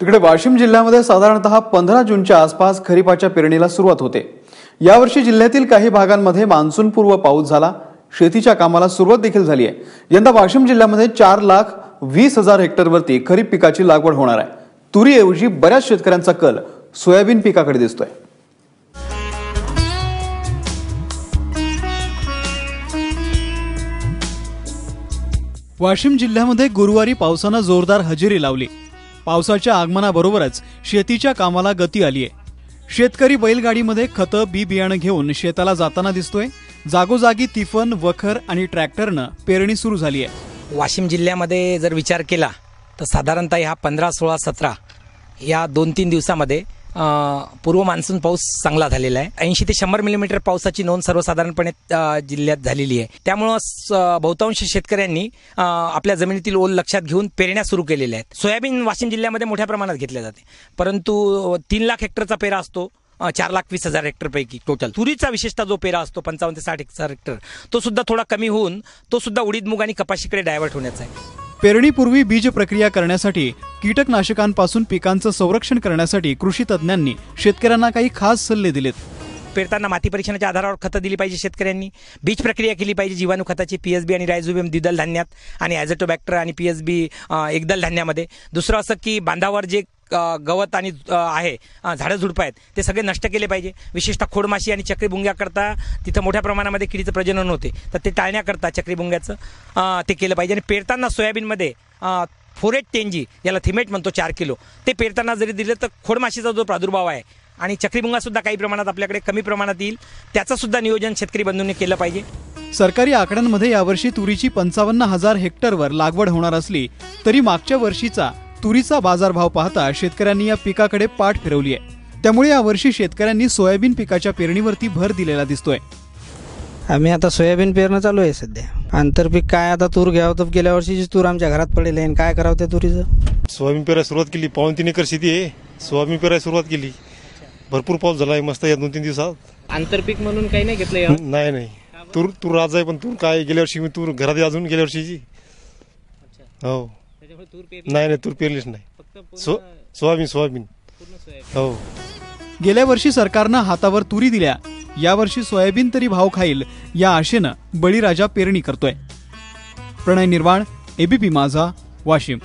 तिकडे वाशिम जिल्ह्यामध्ये साधारणतः पंधरा जूनच्या आसपास खरीपाच्या पेरणीला सुरुवात होते. यावर्षी जिल्ह्यातील काही भागांमध्ये मान्सूनपूर्व पाऊस झाला. शेतीच्या कामाला सुरुवात देखील झाली आहे. यंदा वाशिम जिल्ह्यामध्ये चार लाख वीस हजार हेक्टरवरती खरीप पिकाची लागवड होणार आहे. तुरीऐवजी बऱ्याच शेतकऱ्यांचा कल सोयाबीन पिकाकडे दिसतोय. वाशिम जिल्ह्यामध्ये गुरुवारी पावसानं जोरदार हजेरी लावली. पावसाच्या आगमनाबरोबरच शेतीच्या कामाला गती आली आहे. शेतकरी बैलगाडीमध्ये खतं बी बियाणं घेऊन शेताला जाताना दिसतोय. जागोजागी तिफन वखर आणि ट्रॅक्टरनं पेरणी सुरू झाली आहे. वाशिम जिल्ह्यामध्ये जर विचार केला तर साधारणतः ह्या पंधरा सोळा सतरा या दोन तीन दिवसामध्ये पूर्व मान्सून पाऊस चांगला झालेला आहे. ऐंशी ते शंभर मिलीमीटर पावसाची नोंद सर्वसाधारणपणे जिल्ह्यात झालेली आहे. त्यामुळं स- बहुतांश शेतकऱ्यांनी आपल्या जमिनीतील ओल लक्षात घेऊन पेरण्या सुरू केलेल्या आहेत. सोयाबीन वाशिम जिल्ह्यामध्ये मोठ्या प्रमाणात घेतल्या जाते. परंतु तीन लाख हेक्टरचा पेरा असतो चार लाख वीस हजार हेक्टरपैकी टोटल. तुरीचा विशेषतः जो पेरा असतो पंचावन्न ते साठ हजार हेक्टर तो सुद्धा थोडा कमी होऊन तो सुद्धा उडीद मूग आणि कपाशीकडे डायव्हर्ट होण्याचा आहे. पेरणीपूर्वी बीज प्रक्रिया करण्यासाठी कीटकनाशकांपासून पिकांचं संरक्षण करण्यासाठी कृषी तज्ज्ञांनी शेतकऱ्यांना काही खास सल्ले दिलेत. पेरताना माती परीक्षणाच्या आधारावर खतं दिली पाहिजे शेतकऱ्यांनी. बीज प्रक्रिया केली पाहिजे जीवाणू खताची पी एस बी आणि रायझोबियम द्विदल धान्यात आणि ॲझोटोबॅक्टर आणि पी एच बी एकदल धान्यामध्ये. दुसरं असं की बांधावर जे गवत आणि आहे. झाडं झुडपं आहेत. ते सगळे नष्ट केले पाहिजे. विशेषतः खोडमाशी आणि चक्रीभुंग्याकरता तिथं मोठ्या प्रमाणामध्ये किडीचं प्रजनन होते. तर ते टाळण्याकरता चक्रीभुंग्याचं ते केलं पाहिजे. आणि पेरताना सोयाबीनमध्ये फोरेट टेंजी याला थिमेट म्हणतो चार किलो ते पेरताना जरी दिलं तर खोडमाशीचा जो प्रादुर्भाव आहे आणि चक्रीभुंगासुद्धा काही प्रमाणात आपल्याकडे कमी प्रमाणात येईल त्याचंसुद्धा नियोजन शेतकरी बंधूंनी केलं पाहिजे. सरकारी आकड्यांमध्ये यावर्षी तुरीची पंचावन्न हजार हेक्टरवर लागवड होणार असली तरी मागच्या वर्षीचा तुरीचा बाजारभाव पाहता शेतकऱ्यांनी या पिकाकडे पाठ फिरवली आहे. त्यामुळे यावर्षी शेतकऱ्यांनी सोयाबीन पिकाच्या पेरणीवरती भर दिलेला दिसतोय. आम्ही आता सोयाबीन पेरणं चालू आहे सध्या. आंतरपीक काय आता तूर घ्यावं तर गेल्या वर्षीची तूर आमच्या घरात पडेल आहे आणि काय करावं त्या तुरीचं? सोयाबीन पेरायला सुरुवात केली. पाऊन तीन एकर शेती आहे. सोयाबीन पेरायला सुरुवात केली. भरपूर पाऊस झाला आहे. मस्त या दोन तीन दिवसात. आंतरपीक म्हणून काही नाही घेतलं नाही नाही. तूर तूर राज आहे पण तूर काय गेल्या वर्षी मी तूर घरात आहे अजून गेल्या वर्षीची. हो. त्याच्यामुळे तूर पेरली. नाही नाही तूर पेरलीच नाही. फक्त सो सोयाबीन सोयाबीन. पूर्ण सोयाबीन. हो. गेल्या वर्षी सरकारनं हातावर तुरी दिल्या. यावर्षी सोयाबीन तरी भाव खाईल या आशेनं बळीराजा पेरणी करतोय. प्रणय निर्वाण एबीपी माझा वाशिम.